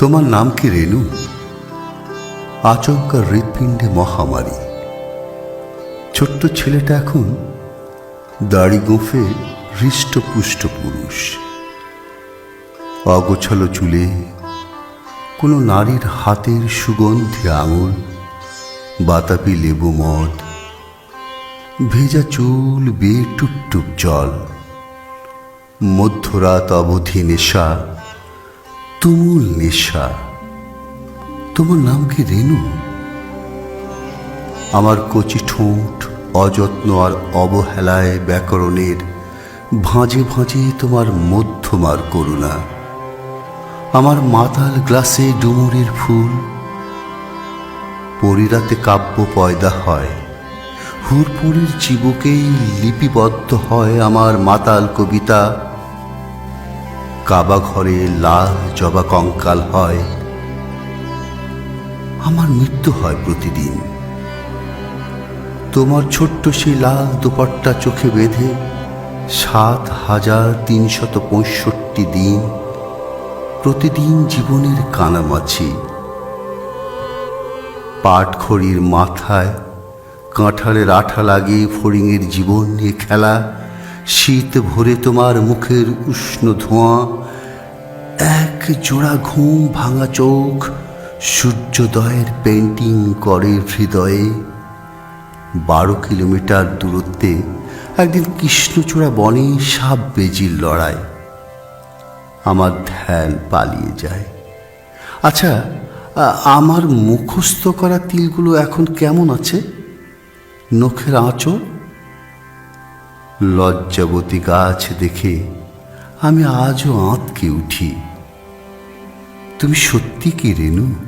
তোমার নাম কি রেণু? আচমকা হৃৎপিণ্ডে মহামারী। ছোট্ট ছেলেটা এখন দাড়ি গোঁফে হৃষ্টপুষ্ট পুরুষ। অগোছালো চুলে কোনো নারীর হাতের সুগন্ধি আঙুল, বাতাবি লেবু মদ, ভেজা চুল, বেয়ে টুকটুক জল, মধ্যরাত অবধি নেশা তুমুল নেশা। তোমার নাম কি রেণু আমার কচি ঠোঁট, অযত্ন আর অবহেলায় ব্যাকরণের ভাঁজে ভাঁজে তোমার মধ্যমার করুণা। আমার মাতাল গ্লাসে ডুমুরের ফুল, পরিরাতে কাব্য পয়দা হয়। হুরপুরের চিবুকেই লিপিবদ্ধ হয় আমার মাতাল কবিতা। কাবা ঘরে লাল জবা কঙ্কাল হয়। আমার মৃত্যু হয় প্রতিদিন। তোমার ছোট্ট সেই লাল দুপট্টা চোখে বেঁধে সাত হাজার তিনশত পঁয়ষট্টি দিন প্রতিদিন জীবনের কানামাছি পাটখড়ির মাথায় কাঁঠালের আঠা লাগিয়ে ফড়িংয়ের জীবন নিয়ে খেলা শীত ভরে তোমার মুখের উষ্ণ ধোঁয়া, এক জোড়া ঘুম ভাঙা চোখ সূর্যোদয়ের পেন্টিং করে হৃদয়ে। বারো কিলোমিটার দূরত্বে একদিন কৃষ্ণচূড়া বনে সাপ বেজির লড়াই। আমার ধ্যান পালিয়ে যায়। আচ্ছা আমার মুখস্থ করা তিলগুলো এখন কেমন আছে? নখের আঁচড় লজ্জাবতী গাছ দেখে আমি আজও আঁতকে উঠি। তুমি সত্যি কি রেণু